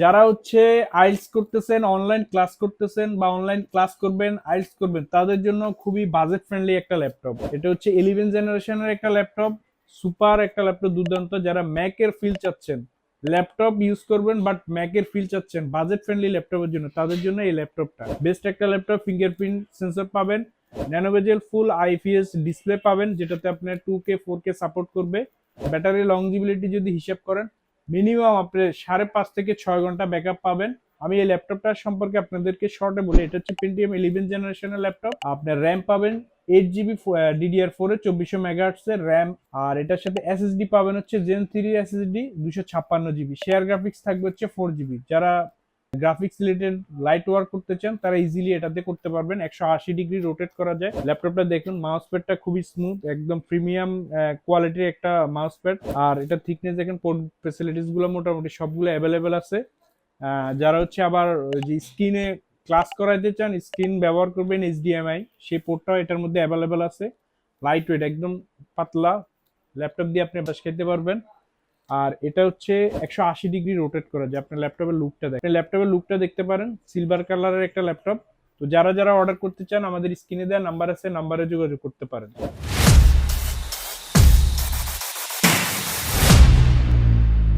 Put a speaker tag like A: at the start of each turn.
A: যারা হচ্ছে আইলস করতেছেন অনলাইন ক্লাস করতেছেন বা অনলাইন ক্লাস করবেন আইলস করবেন, তাদের জন্য খুবই বাজেট ফ্রেন্ডলি একটা ল্যাপটপ এটা হচ্ছে ইলেভেন জেনারেশনের একটা ল্যাপটপ সুপার একটা ল্যাপটপ দুর্দান্ত। যারা ম্যাকের ফিল চাচ্ছেন ল্যাপটপ ইউজ করবেন বাট ম্যাকের ফিল চাচ্ছেন বাজেট ফ্রেন্ডলি ল্যাপটপের জন্য, তাদের জন্য এই ল্যাপটপটা বেস্ট একটা ল্যাপটপ ফিঙ্গারপ্রিন্ট সেন্সর পাবেন ন্যানোভেজেল ফুল আইপিএস ডিসপ্লে পাবেন, যেটাতে আপনার two K four K support করবে। ব্যাটারি লংজিবিলিটি যদি হিসাব করেন মিনিমাম আপনি সাড়ে পাঁচ থেকে ছয় ঘণ্টা ব্যাকআপ পাবেন। আমি এই ল্যাপটপটার সম্পর্কে আপনাদেরকে শর্টে বলি, এটা হচ্ছে পেন্টিএম ইলেভেন জেনারেশনের ল্যাপটপ। আপনার র্যাম পাবেন এইট জিবি ডিডিআর ফোর এর চব্বিশশো মেগাহার্টস এর র্যাম আর এটার সাথে এসএসডি পাবেন হচ্ছে জেন থ্রি এসএসডি দুশো ছাপ্পান্ন জিবি শেয়ার গ্রাফিক্স থাকবে হচ্ছে ফোর জিবি যারা গ্রাফিক্স রিলেটেড লাইট ওয়ার্ক করতে চান, তারা ইজিলি এটাতে করতে পারবেন। একশো আশি ডিগ্রি রোটেট করা যায়। ল্যাপটপটা দেখুন মাউস প্যাডটা খুবই স্মুথ একদম প্রিমিয়াম কোয়ালিটির একটা মাউস প্যাড আর এটা থিকনেস দেখেন পোর্ট ফেসিলিটিসগুলো মোটামুটি সবগুলো অ্যাভেলেবেল আছে। যারা হচ্ছে আবার যে স্ক্রিনে ক্লাস করাইতে চান স্ক্রিন ব্যবহার করবেন এইচডিএমআই সেই পোর্টটাও এটার মধ্যে অ্যাভেলেবেল আছে। লাইট ওয়েট একদম পাতলা। ল্যাপটপ দিয়ে আপনি বাস খেতে পারবেন। আর এটা হচ্ছে একশো আশি ডিগ্রি রোটেট করা যায় আপনার ল্যাপটপের লুকটা দেখেন। ল্যাপটপের লুকটা দেখতে পারেন সিলভার কালারের একটা ল্যাপটপ তো যারা যারা অর্ডার করতে চান, আমাদের স্ক্রিনে দেওয়া নাম্বার আছে নাম্বারে যোগাযোগ করতে পারেন।